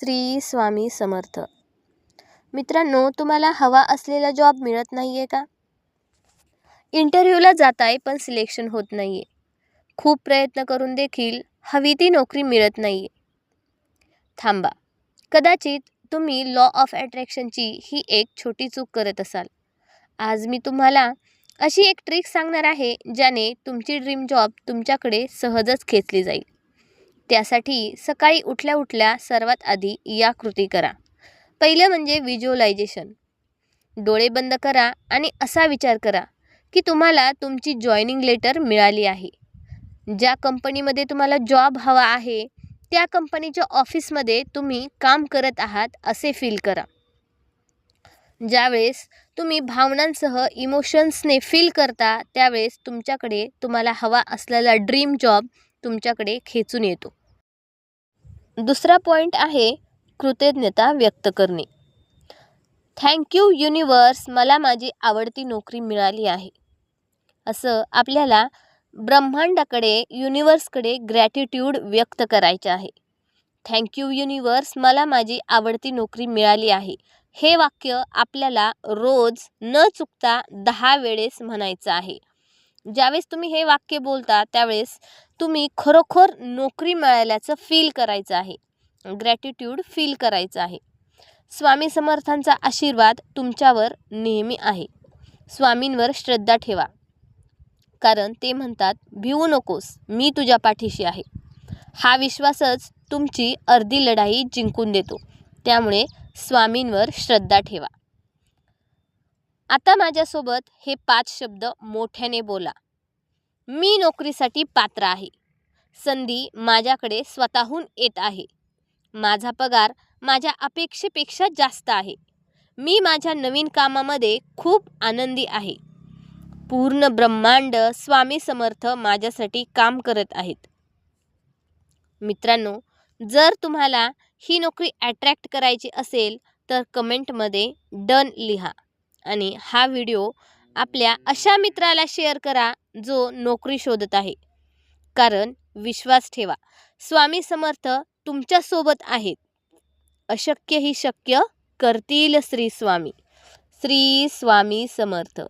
श्री स्वामी समर्थ. मित्रांनो तुम्हाला हवा असलेला जॉब मिळत नाही आहे का? इंटरव्ह्यूला जात आहे पण सिलेक्शन होत नाही आहे खूप प्रयत्न करून देखील हवी ती नोकरी मिळत नाही आहे थांबा. कदाचित तुम्ही लॉ ऑफ अट्रॅक्शनची ही एक छोटी चूक करत असाल. आज मी तुम्हाला अशी एक ट्रिक सांगणार आहे ज्याने तुमची ड्रीम जॉब तुमच्याकडे सहजच खेचली जाईल. त्यासाठी सकाळी उठल्या उठल्या सर्वात आधी या कृती करा. पहिलं म्हणजे व्हिज्युअलायझेशन डोळे बंद करा आणि असा विचार करा की तुम्हाला तुमची जॉईनिंग लेटर मिळाली आहे. ज्या कंपनीमध्ये तुम्हाला जॉब हवा आहे त्या कंपनीच्या ऑफिसमध्ये तुम्ही काम करत आहात असे फील करा. ज्यावेळेस तुम्ही भावनांसह इमोशन्सने फील करता त्यावेळेस तुमच्याकडे तुम्हाला हवा असलेला ड्रीम जॉब तुमच्याकडे खेचून येतो. दुसरा पॉईंट आहे कृतज्ञता व्यक्त करणे. थँक्यू युनिवर्स मला माझी आवडती नोकरी मिळाली आहे. असं आपल्याला ब्रह्मांडाकडे युनिवर्सकडे ग्रॅटिट्यूड व्यक्त करायचे आहे. थँक्यू युनिवर्स मला माझी आवडती नोकरी मिळाली आहे. हे वाक्य आपल्याला रोज न चुकता दहा वेळेस म्हणायचं आहे. ज्यावेळेस तुम्ही हे वाक्य बोलता त्यावेळेस तुम्ही खरोखर नोकरी मिळाल्याचं फील करायचं आहे. ग्रॅटिट्यूड फील करायचं आहे. स्वामी समर्थांचा आशीर्वाद तुमच्यावर नेहमी आहे. स्वामींवर श्रद्धा ठेवा. कारण ते म्हणतात भिवू नकोस मी तुझ्या पाठीशी आहे. हा विश्वासच तुमची अर्धी लढाई जिंकून देतो. त्यामुळे स्वामींवर श्रद्धा ठेवा. आता माझ्यासोबत हे पाच शब्द मोठ्याने बोला. मी नोकरीसाठी पात्र आहे. संधी माझ्याकडे स्वतःहून येत आहे. माझा पगार माझ्या अपेक्षेपेक्षा जास्त आहे. मी माझ्या नवीन कामामध्ये खूप आनंदी आहे. पूर्ण ब्रह्मांड स्वामी समर्थ माझ्यासाठी काम करत आहेत. मित्रांनो जर तुम्हाला ही नोकरी अट्रॅक्ट करायची असेल तर कमेंटमध्ये डन लिहा. आणि हा व्हिडिओ आपल्या अशा मित्राला शेअर करा जो नोकरी शोधत आहे. कारण विश्वास ठेवा स्वामी समर्थ तुमच्यासोबत आहेत. अशक्य ही शक्य करतील श्री स्वामी. श्री स्वामी समर्थ.